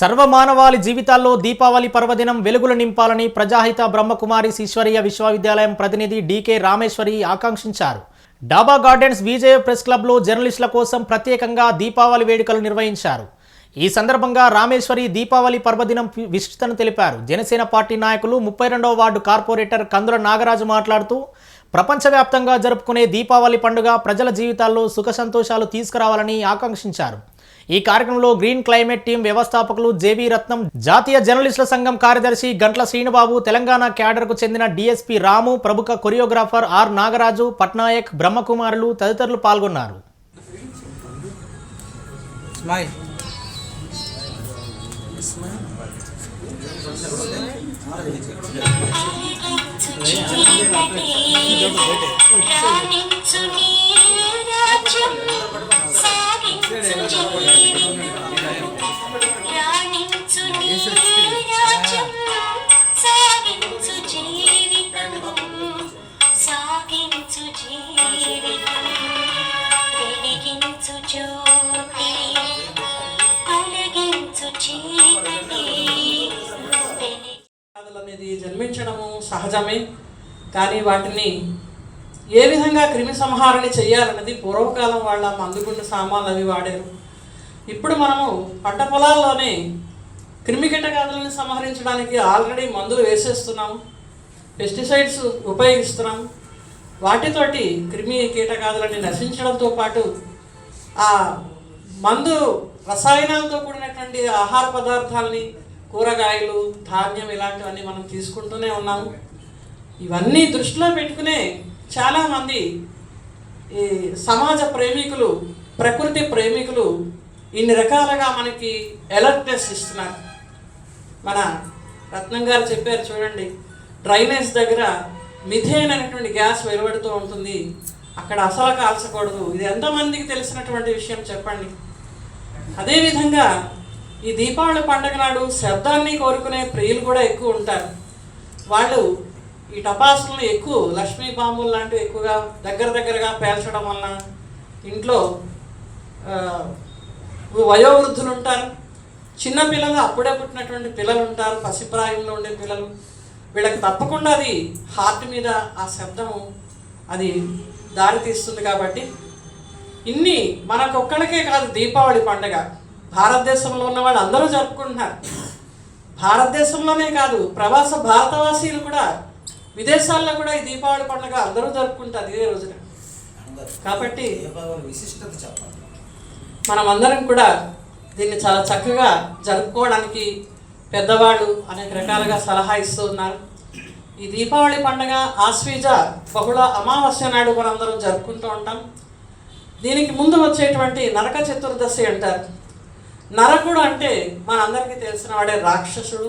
సర్వమానవాళి జీవితాల్లో దీపావళి పర్వదినం వెలుగులు నింపాలని ప్రజాహిత బ్రహ్మకుమారి ఈశ్వరీయ విశ్వవిద్యాలయం ప్రతినిధి డీకే రామేశ్వరి ఆకాంక్షించారు. డాబా గార్డెన్స్ విజయ ప్రెస్ క్లబ్లో జర్నలిస్టుల కోసం ప్రత్యేకంగా దీపావళి వేడుకలు నిర్వహించారు. ఈ సందర్భంగా రామేశ్వరి దీపావళి పర్వదినం వి- విశిష్టతను తెలిపారు. జనసేన పార్టీ నాయకులు ముప్పై రెండవ వార్డు కార్పొరేటర్ కందుల నాగరాజు మాట్లాడుతూ ప్రపంచవ్యాప్తంగా జరుపుకునే దీపావళి పండుగ ప్రజల జీవితాల్లో సుఖ సంతోషాలు తీసుకురావాలని ఆకాంక్షించారు. ఈ కార్యక్రమంలో గ్రీన్ క్లైమేట్ టీం వ్యవస్థాపకులు జేవీ రత్నం జాతీయ జర్నలిస్టుల సంఘం కార్యదర్శి గంట్ల శ్రీనుబాబు తెలంగాణ క్యాడర్కు చెందిన డిఎస్పి రాము ప్రముఖ కొరియోగ్రాఫర్ ఆర్ నాగరాజు పట్నాయక్ బ్రహ్మకుమారులు తదితరులు పాల్గొన్నారు. నీ జ్యోతి చీకటి. అనేది జన్మించడము సహజమే కానీ వాటిని ఏ విధంగా క్రిమి సంహారణ చేయాలన్నది పూర్వకాలం వాళ్ళ మందుగుండు సామాన్లు అవి వాడారు. ఇప్పుడు మనము పంట పొలాల్లోనే క్రిమి కీటకాదులను సంహరించడానికి ఆల్రెడీ మందులు వేసేస్తున్నాము పెస్టిసైడ్స్ ఉపయోగిస్తున్నాము వాటితోటి క్రిమి కీటకాదులని నశించడంతో పాటు ఆ మందు రసాయనాలతో కూడినటువంటి ఆహార పదార్థాలని కూరగాయలు ధాన్యం ఇలాంటివన్నీ మనం తీసుకుంటూనే ఉన్నాము. ఇవన్నీ దృష్టిలో పెట్టుకునే చాలామంది ఈ సమాజ ప్రేమికులు ప్రకృతి ప్రేమికులు ఇన్ని రకాలుగా మనకి అలర్ట్నెస్ ఇస్తున్నారు మన రత్నం గారు చెప్పారు చూడండి డ్రైనేజ్ దగ్గర మిథేన్ అనేటువంటి గ్యాస్ వెలువడుతూ ఉంటుంది. అక్కడ అసలు కాల్చకూడదు. ఇది ఎంతమందికి తెలిసినటువంటి విషయం చెప్పండి. అదేవిధంగా ఈ దీపావళి పండుగ నాడు శబ్దాన్ని కోరుకునే ప్రియులు కూడా ఎక్కువ ఉంటారు. వాళ్ళు ఈ టపాసులను ఎక్కువ లక్ష్మీ బాంబులు లాంటివి ఎక్కువగా దగ్గర దగ్గరగా పేల్చడం వలన ఇంట్లో వయోవృద్ధులు ఉంటారు చిన్న పిల్లలు అప్పుడే పుట్టినటువంటి పిల్లలు ఉంటారు పసిప్రాయంలో ఉండే పిల్లలు. వీళ్ళకి తప్పకుండా అది హార్ట్ మీద ఆ శబ్దము అది దారి తీస్తుంది కాబట్టి ఇన్ని మనకొక్కడికే కాదు దీపావళి పండగ. భారతదేశంలో ఉన్న వాళ్ళు అందరూ జరుపుకుంటున్నారు. భారతదేశంలోనే కాదు ప్రవాస భారతవాసీలు కూడా విదేశాల్లో కూడా ఈ దీపావళి పండుగ అందరూ జరుపుకుంటారు ఇదే రోజున. కాబట్టి విశిష్టత చెప్పండి మనమందరం కూడా దీన్ని చాలా చక్కగా జరుపుకోవడానికి పెద్దవాళ్ళు అనేక రకాలుగా సలహా ఇస్తూ ఉన్నారు. ఈ దీపావళి పండుగ ఆశ్వీజ బహుళ అమావాస్య నాడు మనందరం జరుపుకుంటూ ఉంటాం. దీనికి ముందు వచ్చేటువంటి నరక చతుర్దశి అంటారు నరకుడు అంటే మనందరికీ తెలిసిన వాడే రాక్షసుడు.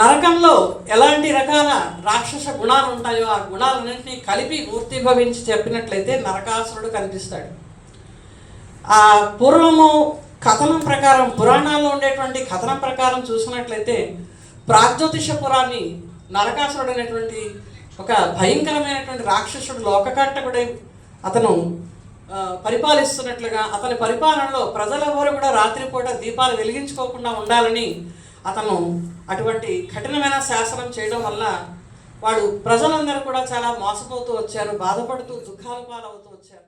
నరకంలో ఎలాంటి రకాల రాక్షస గుణాలు ఉంటాయో ఆ గుణాలన్నింటినీ కలిపి ఊర్తిభవించి చెప్పినట్లయితే నరకాసురుడు కనిపిస్తాడు. ఆ పూర్వము కథనం ప్రకారం పురాణాల్లో ఉండేటువంటి కథనం ప్రకారం చూసినట్లయితే ప్రాగ్జ్యోతిష పురాన్ని నరకాసురుడు అనేటువంటి ఒక భయంకరమైనటువంటి రాక్షసుడు లోకకంటకుడై అతను పరిపాలిస్తున్నట్లుగా అతని పరిపాలనలో ప్రజలెవరు కూడా రాత్రిపూట దీపాలు వెలిగించుకోకుండా ఉండాలని అతను అటువంటి కఠినమైన శాసనం చేయడం వల్ల వాడు ప్రజలందరూ కూడా చాలా మోసపోతూ వచ్చారు బాధపడుతూ దుఃఖాల పాలవుతూ వచ్చారు.